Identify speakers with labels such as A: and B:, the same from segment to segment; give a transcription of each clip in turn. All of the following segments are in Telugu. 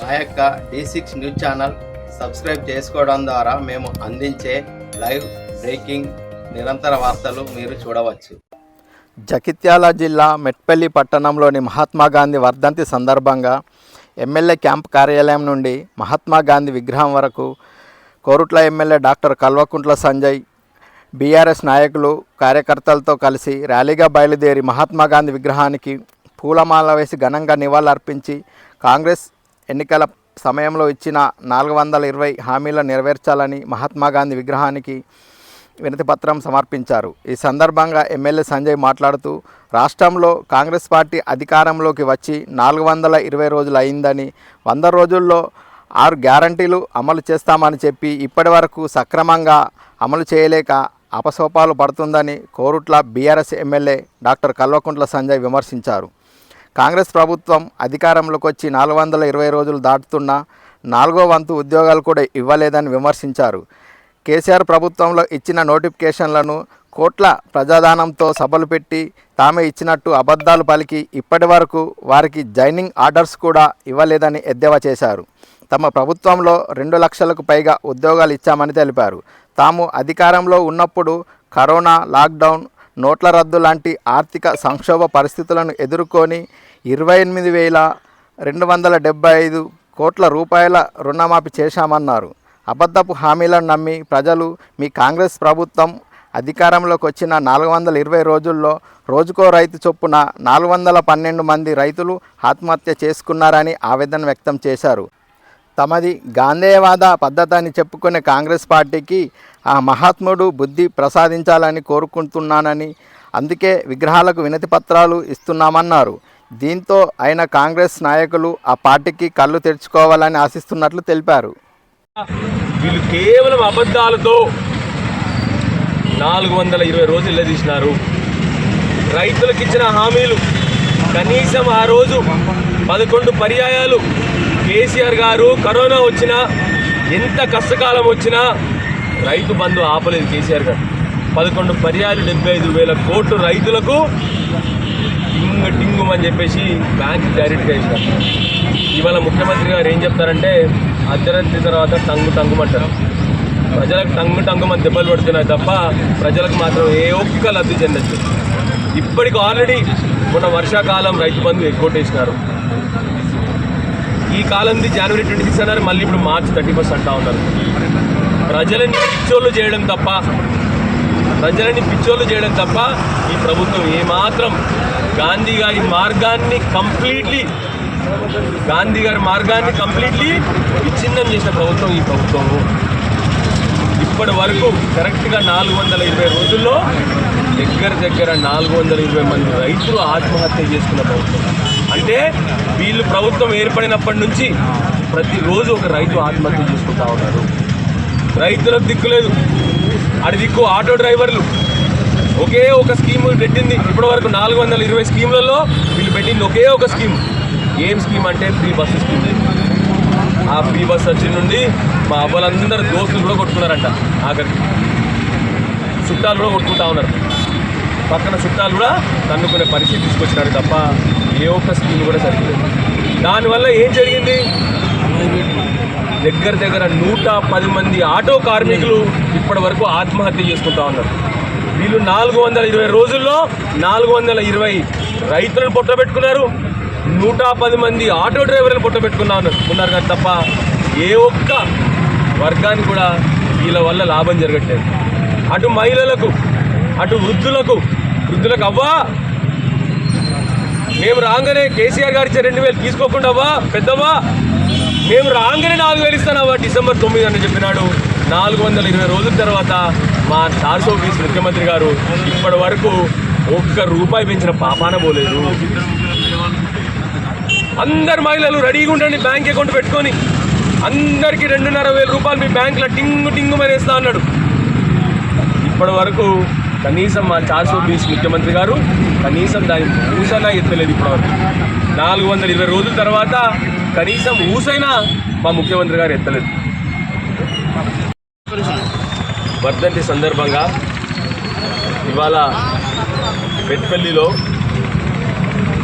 A: మా యొక్క D six news channel subscribe చేసుకోవడం ద్వారా మేము అందించే లైవ్ బ్రేకింగ్ నిరంతర వార్తలు మీరు చూడవచ్చు.
B: జగిత్యాల జిల్లా మెట్పల్లి పట్టణంలోని మహాత్మా గాంధీ వర్ధంతి సందర్భంగా ఎమ్మెల్యే క్యాంప్ కార్యాలయం నుండి మహాత్మా గాంధీ విగ్రహం వరకు Korutla MLA doctor Kalvakuntla Sanjay BRS నాయకులు కార్యకర్తలతో కలిసి ర్యాలీగా బయలుదేరి మహాత్మా గాంధీ విగ్రహానికి పూలమాల వేసి ఘనంగా నివాళులర్పించి కాంగ్రెస్ ఎన్నికల సమయంలో ఇచ్చిన నాలుగు వందల ఇరవై హామీలను నెరవేర్చాలని మహాత్మా గాంధీ విగ్రహానికి వినతిపత్రం సమర్పించారు. ఈ సందర్భంగా ఎమ్మెల్యే సంజయ్ మాట్లాడుతూ రాష్ట్రంలో కాంగ్రెస్ పార్టీ అధికారంలోకి వచ్చి నాలుగు వందల ఇరవై రోజులు అయిందని వంద రోజుల్లో ఆరు గ్యారంటీలు అమలు చేస్తామని చెప్పి ఇప్పటి వరకు సక్రమంగా అమలు చేయలేక అపసోపాలు పడుతుందని Korutla BRS MLA doctor Kalvakuntla Sanjay విమర్శించారు. కాంగ్రెస్ ప్రభుత్వం అధికారంలోకి వచ్చి నాలుగు వందల ఇరవై రోజులు దాటుతున్నా నాలుగో వంతు ఉద్యోగాలు కూడా ఇవ్వలేదని విమర్శించారు. కేసీఆర్ ప్రభుత్వంలో ఇచ్చిన నోటిఫికేషన్లను కోట్ల ప్రజాదానంతో సభలు పెట్టి తామే ఇచ్చినట్టు అబద్ధాలు పలికి ఇప్పటి వరకు వారికి జైనింగ్ ఆర్డర్స్ కూడా ఇవ్వలేదని ఎద్దేవా చేశారు. తమ ప్రభుత్వంలో రెండు లక్షలకు పైగా ఉద్యోగాలు ఇచ్చామని తెలిపారు. తాము అధికారంలో ఉన్నప్పుడు కరోనా లాక్డౌన్ నోట్ల రద్దు లాంటి ఆర్థిక సంక్షోభ పరిస్థితులను ఎదుర్కొని ఇరవై ఎనిమిది వేల రెండు వందల డెబ్బై ఐదు కోట్ల రూపాయల రుణమాఫీ చేశామన్నారు. అబద్ధపు హామీలను నమ్మి ప్రజలు మీ కాంగ్రెస్ ప్రభుత్వం అధికారంలోకి వచ్చిన నాలుగు వందల ఇరవై రోజుల్లో రోజుకో రైతు చొప్పున నాలుగు వందల పన్నెండు మంది రైతులు ఆత్మహత్య చేసుకున్నారని ఆవేదన వ్యక్తం చేశారు. తమది గాంధేయవాద పద్ధతి అని చెప్పుకునే కాంగ్రెస్ పార్టీకి ఆ మహాత్ముడు బుద్ధి ప్రసాదించాలని కోరుకుంటున్నానని అందుకే విగ్రహాలకు వినతి పత్రాలు ఇస్తున్నామన్నారు. దీంతో ఆయన కాంగ్రెస్ నాయకులు ఆ పార్టీకి కళ్ళు తెరుచుకోవాలని ఆశిస్తున్నట్లు తెలిపారు.
C: వీళ్ళు కేవలం అబద్ధాలతో నాలుగు వందల ఇరవై రోజులు తీసినారు రైతులకు ఇచ్చిన హామీలు కనీసం ఆ రోజు పదకొండు పర్యాయాలు కేసీఆర్ గారు కరోనా వచ్చినా ఎంత కష్టకాలం వచ్చినా రైతు బంధు ఆపలేదు కేసీఆర్ గారు. పదకొండు పర్యాలు డెబ్బై ఐదు వేల కోట్లు రైతులకు టింగ్ టింగుమని చెప్పేసి బ్యాంక్ డైరెక్ట్గా ఇస్తారు ఇవాళ ముఖ్యమంత్రి గారు ఏం చెప్తారంటే అర్ధరాత్రి తర్వాత టంగు టంగుమంటారు. ప్రజలకు టంగు టంగుమని దెబ్బలు పడుతున్నాయి తప్ప ప్రజలకు మాత్రం ఏ ఒక్క లబ్ధి చెందచ్చు ఇప్పటికి ఆల్రెడీ మొన్న వర్షాకాలం రైతు బంధు వేసినారు ఈ కాలంది జనవరి ట్వంటీ సిక్స్ అన్నారు మళ్ళీ ఇప్పుడు మార్చ్ థర్టీ ఫస్ట్ అంటా ఉన్నారు. ప్రజలని పిచ్చోళ్ళు చేయడం తప్ప ప్రజలని పిచ్చోళ్ళు చేయడం తప్ప ఈ ప్రభుత్వం ఏమాత్రం గాంధీ గారి మార్గాన్ని కంప్లీట్లీ గాంధీ గారి మార్గాన్ని కంప్లీట్లీ విచ్ఛిన్నం చేసిన ప్రభుత్వం ఈ ప్రభుత్వము. ఇప్పటి వరకు కరెక్ట్గా నాలుగు వందల ఇరవై రోజుల్లో దగ్గర దగ్గర నాలుగు వందల ఇరవై మంది రైతులు ఆత్మహత్య చేసుకున్న ప్రభుత్వం అంటే వీళ్ళు ప్రభుత్వం ఏర్పడినప్పటి నుంచి ప్రతిరోజు ఒక రైతు ఆత్మహత్య చేసుకుంటా ఉన్నారు. రైతులకు దిక్కు లేదు. అడి దిక్కు ఆటో డ్రైవర్లు. ఒకే ఒక స్కీమ్ పెట్టింది. ఇప్పటి వరకు నాలుగు వందల ఇరవై స్కీములలో వీళ్ళు పెట్టింది ఒకే ఒక స్కీమ్. ఏం స్కీమ్ అంటే ఫ్రీ బస్సు స్కీమ్. ఆ ఫ్రీ బస్ వచ్చి నుండి మా అవ్వలందరూ దోస్తులు కూడా కొట్టుకున్నారంట. ఆఖరికి. చుట్టాలు కూడా కొట్టుకుంటా ఉన్నారు. పక్కన చుట్టాలు కూడా తన్నుకునే పరిస్థితి తీసుకొచ్చినారు తప్ప ఏ ఒక్క స్కీమ్ కూడా సరిపోలేదు. దానివల్ల ఏం జరిగింది? దగ్గర దగ్గర నూట పది మంది ఆటో కార్మికులు ఇప్పటి వరకు ఆత్మహత్య చేసుకుంటా ఉన్నారు. వీళ్ళు నాలుగు వందల ఇరవై రోజుల్లో నాలుగు వందల ఇరవై రైతులను పొట్టబెట్టుకున్నారు. నూట పది మంది ఆటో డ్రైవర్లను పొట్టబెట్టుకున్నారు ఉన్నారు కానీ తప్ప ఏ ఒక్క వర్గానికి కూడా వీళ్ళ వల్ల లాభం జరగట్లేదు. అటు మహిళలకు అటు వృద్ధులకు వృద్ధులకు అవ్వా! మేము రాగానే కేసీఆర్ గారి ఇచ్చే రెండు వేలు తీసుకోకుండా అవ్వా పెద్దవ్వా! మేము రాగానే నాలుగు వేలు ఇస్తానవ్వా డిసెంబర్ తొమ్మిది అని చెప్పినాడు. నాలుగు వందల ఇరవై రోజుల తర్వాత మా చార్సో ఆఫీస్ ముఖ్యమంత్రి గారు ఇప్పటి వరకు ఒక్క రూపాయి పెంచిన పాపాన పోలేదు. అందరు మహిళలు రెడీగా ఉండండి బ్యాంక్ అకౌంట్ పెట్టుకొని. అందరికీ రెండున్నర వేల రూపాయలు మీ బ్యాంకులో టింగు టింగు మనేస్తా అన్నాడు. ఇప్పటి వరకు కనీసం మా చార్సో బీచ్ ముఖ్యమంత్రి గారు కనీసం దాని ఊసైనా ఎత్తలేదు ఇప్పటివరకు నాలుగు వందల ఇరవై రోజుల తర్వాత కనీసం ఊసైనా మా ముఖ్యమంత్రి గారు ఎత్తలేదు. వర్ధంతి సందర్భంగా ఇవాళ పెట్పల్లిలో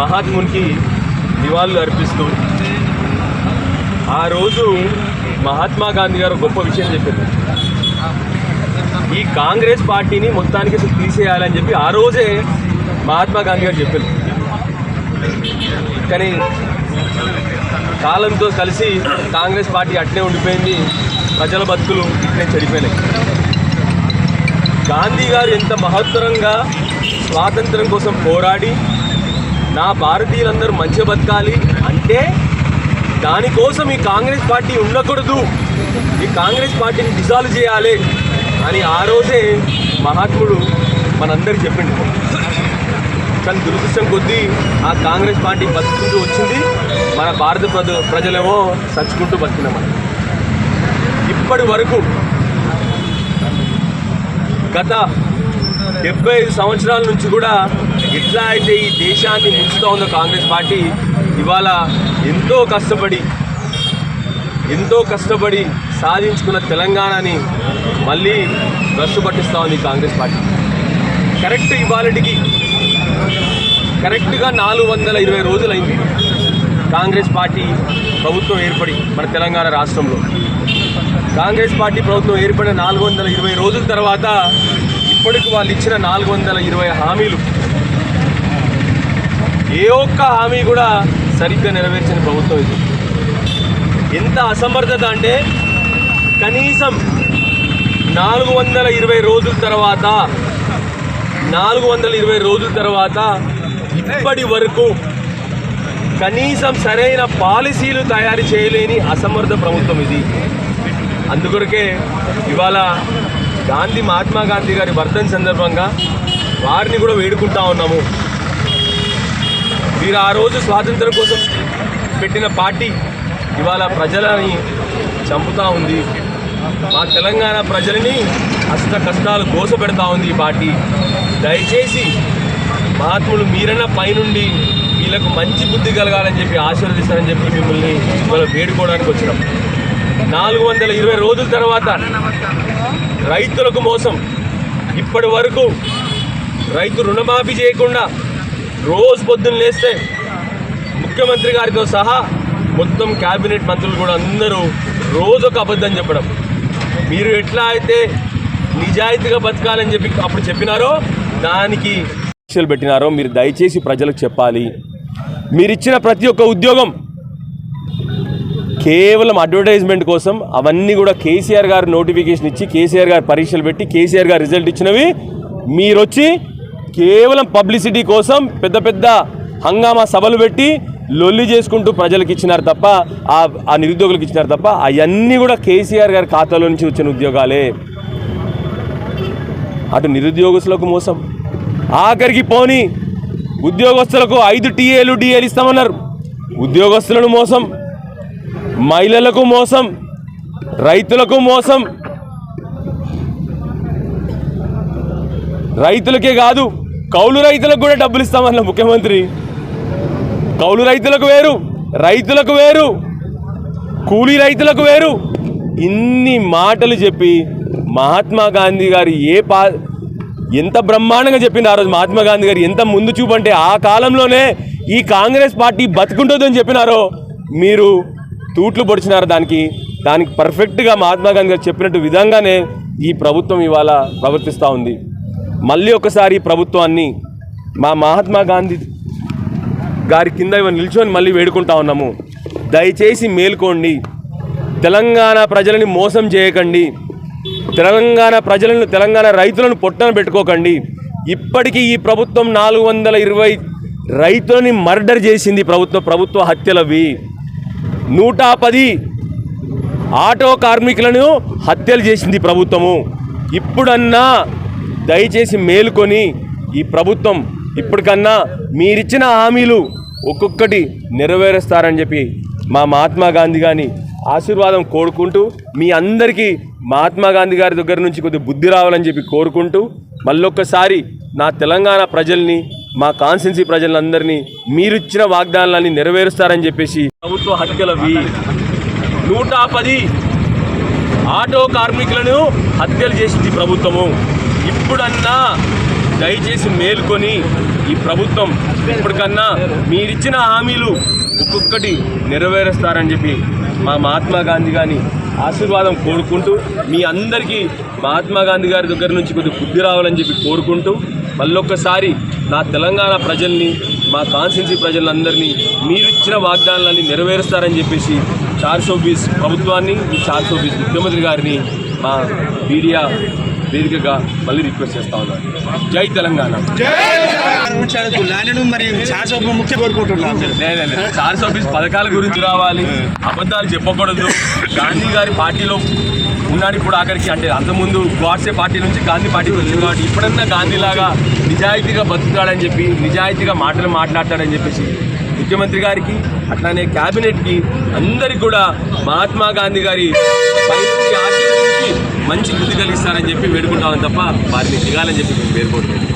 C: మహాత్మునికి నివాళులు అర్పిస్తూ ఆ రోజు మహాత్మా గాంధీ గారు గొప్ప విషయం చెప్పారు. ఈ కాంగ్రెస్ పార్టీని మొత్తానికి తీసేయాలని చెప్పి ఆ రోజే మహాత్మా గాంధీ గారు చెప్పారు. కానీ కాలంతో కలిసి కాంగ్రెస్ పార్టీ అట్నే ఉండిపోయింది. ప్రజల బతుకులు ఇట్లే చెడిపోయినాయి. గాంధీ గారు ఎంత మహత్తరంగా స్వాతంత్రం కోసం పోరాడి నా భారతీయులందరూ మంచి బతకాలి అంటే దానికోసం ఈ కాంగ్రెస్ పార్టీ ఉండకూడదు. ఈ కాంగ్రెస్ పార్టీని డిజాల్వ్ చేయాలి అని ఆ రోజే మహాత్ముడు మనందరికి చెప్పిండు. కానీ దురదృష్టం కొద్దీ ఆ కాంగ్రెస్ పార్టీ బతుకుంటూ వచ్చింది. మన భారత ప్రజ ప్రజలేమో చచ్చుకుంటూ బతికినామని ఇప్పటి వరకు గత డెబ్బై ఐదు సంవత్సరాల నుంచి కూడా ఎట్లా అయితే ఈ దేశాన్ని ముంచుతూ ఉందో కాంగ్రెస్ పార్టీ ఇవాళ ఎంతో కష్టపడి ఎంతో కష్టపడి సాధించుకున్న తెలంగాణని మళ్ళీ బ్రష్ పట్టిస్తూ ఉంది కాంగ్రెస్ పార్టీ. కరెక్ట్ ఇవాళకి కరెక్ట్గా నాలుగు వందల ఇరవై రోజులైంది కాంగ్రెస్ పార్టీ ప్రభుత్వం ఏర్పడి మన తెలంగాణ రాష్ట్రంలో. కాంగ్రెస్ పార్టీ ప్రభుత్వం ఏర్పడిన నాలుగు వందల ఇరవై రోజుల తర్వాత ఇప్పటికి వాళ్ళు ఇచ్చిన నాలుగు వందల ఇరవై హామీలు. ఏ ఒక్క హామీ కూడా సరిగ్గా నెరవేర్చిన ప్రభుత్వం ఇది. ఎంత అసమర్థత అంటే కనీసం నాలుగు వందల ఇరవై రోజుల తర్వాత నాలుగు వందల ఇరవై రోజుల తర్వాత ఇప్పటి వరకు కనీసం సరైన పాలసీలు తయారు చేయలేని అసమర్థ ప్రభుత్వం ఇది. అందుకొరకే ఇవాళ గాంధీ మహాత్మా గాంధీ గారి వర్ధన్ సందర్భంగా వారిని కూడా వేడుకుంటా ఉన్నాము. వీరు ఆ రోజు స్వాతంత్రం కోసం పెట్టిన పార్టీ ఇవాళ ప్రజలని చంపుతా ఉంది. మా తెలంగాణ ప్రజలని అష్ట కష్టాలు కోసపెడతా ఉంది ఈ పార్టీ. దయచేసి మహాత్ములు మీరన్న పైనుండి వీళ్ళకు మంచి బుద్ధి కలగాలని చెప్పి ఆశీర్వదిస్తారని చెప్పి మిమ్మల్ని ఇవాళ వేడుకోవడానికి వచ్చినాం. నాలుగు వందల ఇరవై రోజుల తర్వాత రైతులకు మోసం. ఇప్పటి వరకు రైతు రుణమాఫీ చేయకుండా రోజు పొద్దున్న లేస్తే ముఖ్యమంత్రి గారితో సహా మొత్తం క్యాబినెట్ మంత్రులు కూడా అందరూ రోజు ఒక అబద్ధం చెప్పడం. మీరు ఎట్లా అయితే నిజాయితీగా బతకాలని చెప్పి అప్పుడు చెప్పినారో దానికి పెట్టినారో మీరు దయచేసి ప్రజలకు చెప్పాలి. మీరిచ్చిన ప్రతి ఒక్క ఉద్యోగం కేవలం అడ్వర్టైజ్మెంట్ కోసం అవన్నీ కూడా కేసీఆర్ గారు నోటిఫికేషన్ ఇచ్చి కేసీఆర్ గారు పరీక్షలు పెట్టి కేసీఆర్ గారు రిజల్ట్ ఇచ్చినవి మీరు వచ్చి కేవలం పబ్లిసిటీ కోసం పెద్ద పెద్ద హంగామా సభలు పెట్టి లొల్లి చేసుకుంటూ ప్రజలకు ఇచ్చినారు తప్ప ఆ ఆ నిరుద్యోగులకు ఇచ్చినారు తప్ప అవన్నీ కూడా కేసీఆర్ గారి ఖాతాలో నుంచి వచ్చిన ఉద్యోగాలే. అటు నిరుద్యోగస్తులకు మోసం. ఆఖరికి పోని ఉద్యోగస్తులకు ఐదు టీఏలు డిఏలు ఇస్తామన్నారు. ఉద్యోగస్తులను మోసం. మహిళలకు మోసం రైతులకు మోసం. రైతులకే కాదు కౌలు రైతులకు కూడా డబ్బులు ఇస్తామన్న ముఖ్యమంత్రి. కౌలు రైతులకు వేరు రైతులకు వేరు కూలీ రైతులకు వేరు. ఇన్ని మాటలు చెప్పి మహాత్మా గాంధీ గారు ఏ పా ఎంత బ్రహ్మాండంగా చెప్పింది ఆ రోజు మహాత్మా గాంధీ గారు ఎంత ముందు చూపంటే ఆ కాలంలోనే ఈ కాంగ్రెస్ పార్టీ బతుకుంటుందని చెప్పినారో మీరు తూట్లు పొడిచినారు దానికి. దానికి పర్ఫెక్ట్గా మహాత్మా గాంధీ గారు చెప్పినట్టు విధంగానే ఈ ప్రభుత్వం ఇవాళ ప్రవర్తిస్తూ ఉంది. మళ్ళీ ఒకసారి ఈ ప్రభుత్వాన్ని మా మహాత్మా గాంధీ గారి కింద ఇవి నిల్చొని మళ్ళీ వేడుకుంటా ఉన్నాము. దయచేసి మేల్కోండి. తెలంగాణ ప్రజలని మోసం చేయకండి. తెలంగాణ ప్రజలను తెలంగాణ రైతులను పొట్టన పెట్టుకోకండి. ఇప్పటికీ ఈ ప్రభుత్వం నాలుగు వందల ఇరవై రైతులని మర్డర్ చేసింది ప్రభుత్వ ప్రభుత్వ హత్యలవి. నూట పది ఆటో కార్మికులను హత్యలు చేసింది ప్రభుత్వము. ఇప్పుడన్నా దయచేసి మేలుకొని ఈ ప్రభుత్వం ఇప్పటికన్నా మీరిచ్చిన హామీలు ఒక్కొక్కటి నెరవేరుస్తారని చెప్పి మా మహాత్మా గాంధీ గాని ఆశీర్వాదం కోరుకుంటూ మీ అందరికీ మహాత్మా గాంధీ గారి దగ్గర నుంచి కొద్ది బుద్ధి రావాలని చెప్పి కోరుకుంటూ మళ్ళొక్కసారి నా తెలంగాణ ప్రజల్ని మా కాన్స్టిట్యున్సీ ప్రజలందరినీ మీరిచ్చిన వాగ్దానాలని నెరవేరుస్తారని చెప్పేసి ప్రభుత్వ హత్యలవి నూట పది ఆటో కార్మికులను హత్యలు చేసింది ప్రభుత్వము. ఇప్పుడన్నా దయచేసి మేల్కొని ఈ ప్రభుత్వం ఇప్పటికన్నా మీరిచ్చిన హామీలు ఒక్కొక్కటి నెరవేరుస్తారని చెప్పి మా మహాత్మా గాంధీ గాని ఆశీర్వాదం కోరుకుంటూ మీ అందరికీ మహాత్మా గాంధీ గారి దగ్గర నుంచి కొద్దిగా బుద్ధి రావాలని చెప్పి కోరుకుంటూ మళ్ళొక్కసారి నా తెలంగాణ ప్రజల్ని మా కాన్స్టిట్యున్సీ ప్రజలందరినీ మీరు ఇచ్చిన వాగ్దానాలన్నీ నెరవేరుస్తారని చెప్పేసి చార్ సోబీస్ ప్రభుత్వాన్ని ఈ చార్ సోబీస్ ముఖ్యమంత్రి గారిని మా మీడియా వేదికగా మళ్ళీ రిక్వెస్ట్ చేస్తా ఉన్నాను జై తెలంగాణ. చార్ సర్వీస్ పథకాల గురించి రావాలి అబద్ధాలు చెప్పకూడదు. గాంధీ గారి పార్టీలో ఉన్నాడు ఇప్పుడు ఆఖరికి అంటే అంతకుముందు గాడ్సే పార్టీ నుంచి గాంధీ పార్టీకి వచ్చింది కాబట్టి ఇప్పుడన్నా గాంధీలాగా నిజాయితీగా బతుకుతాడని చెప్పి నిజాయితీగా మాటలు మాట్లాడతాడని చెప్పేసి ముఖ్యమంత్రి గారికి అట్లానే క్యాబినెట్కి అందరికి కూడా మహాత్మా గాంధీ గారి మంచి బుద్ధి కలిగిస్తారని చెప్పి వేడుకుంటామని తప్ప వారిని దిగాలని చెప్పి మేము వేడుకుంటున్నాం